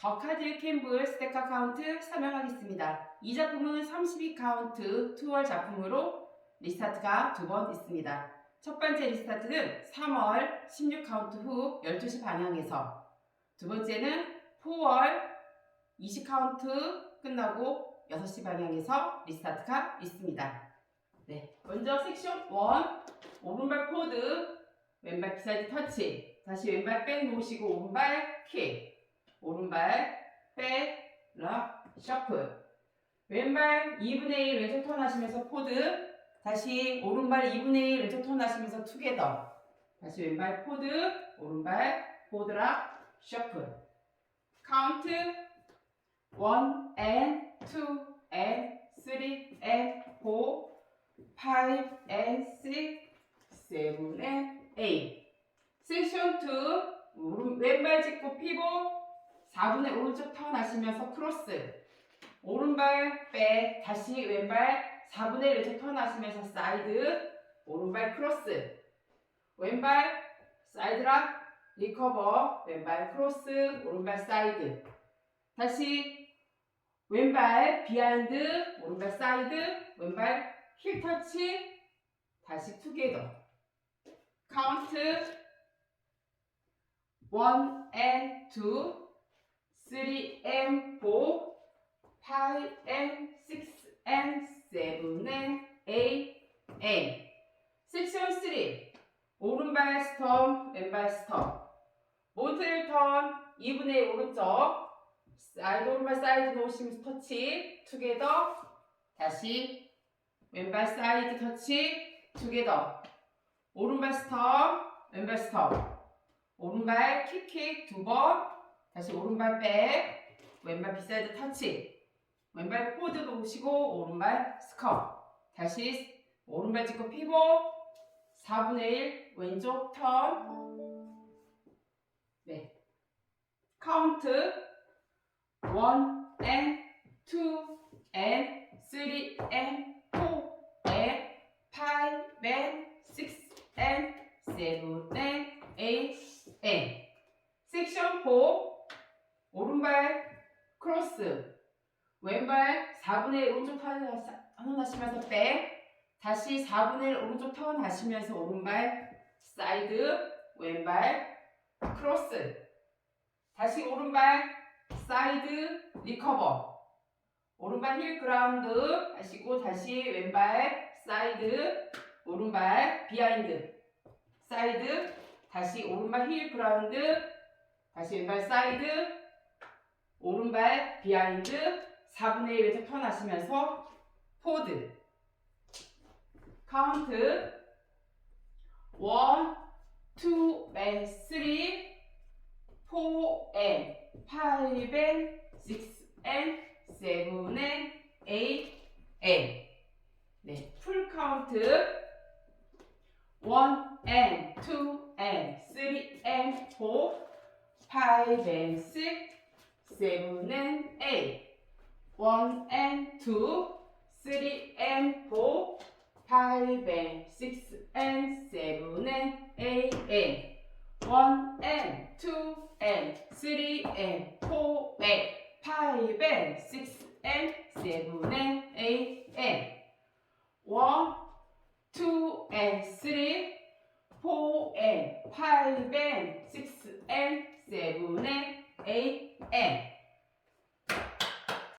더카드 캠블 스테카 카운트 설명하겠습니다. 이 작품은 32 카운트 투월 작품으로 리스타트가 두 번 있습니다. 첫 번째 리스타트는 3월 16 카운트 후 12시 방향에서 두 번째는 4월 20 카운트 끝나고 6시 방향에서 리스타트가 있습니다. 네, 먼저 섹션 1 오른발 포드 왼발 비사이드 터치 다시 왼발 백 놓으시고 오른발 킥 오른발 백 락, 셔플 왼발 2분의 1 왼쪽 턴 하시면서 포드. 다시 오른발 2분의 1 왼쪽 턴 하시면서 투게더. 다시 왼발 포드 오른발 포드락 셔플 카운트 1 and 2 and 3 and 4 5 and 6 7 and 8 섹션 2 오른, 왼발 짚고 피복 4분의 오른쪽 턴 하시면서 크로스. 오른발 백 다시 왼발 4분의 1 왼쪽 턴 하시면서 사이드 오른발 크로스. 왼발 사이드락 리커버 왼발 크로스 오른발 사이드. 다시 왼발 비하인드 오른발 사이드 왼발 힐 터치 다시 투게더. 카운트. 1 and 2 3 and 4 5 and 6 and 7 and 8 and 섹션 3 오른발 스톰 왼발 스톰. 모틀 턴 2분의 1 오른쪽. 사이드 오른발 사이드 놓으시면서 터치. 투게더 다시. 왼발 사이드 터치. 투게더 오른발 스톰 왼발 스톰. 오른발 킥킥 두번 다시 오른발 백 왼발 비사이드 터치. 왼발 포드 놓으시고 오른발 스컵. 다시 오른발 찍고 피복. 4분의 1 왼쪽 턴. 네. 카운트. 1 and 2 and 3 and 4 and 5 and 6 and 7 and 8 and 섹션 4 오른발 크로스. 왼발 4분의 1 오른쪽 턴 하시면서 백. 다시 4분의 1 오른쪽 턴 하시면서 오른발 사이드 왼발 크로스. 다시 오른발 사이드 리커버. 오른발 힐 그라운드 하시고 다시 왼발 사이드 오른발 비하인드. 사이드 다시 오른발 힐 그라운드 다시 왼발 사이드 오른발 비하인드 4분의 1 왼쪽 턴 하시면서 포드 카운트 1, 2, and 3 4 and 5 and 6 and 7 and 8 and 네, 풀 카운트 1 and 2 and 3 and 4 5 and 6 7 and 8 1 and 2 3 and 4 5 and 6 and 7 and 8 and 1 and 2 and 3 and 4 and 5 and 6 and 7 and 8 and 1, 2 and 3 4 and 5 and 6 and 7 and A N.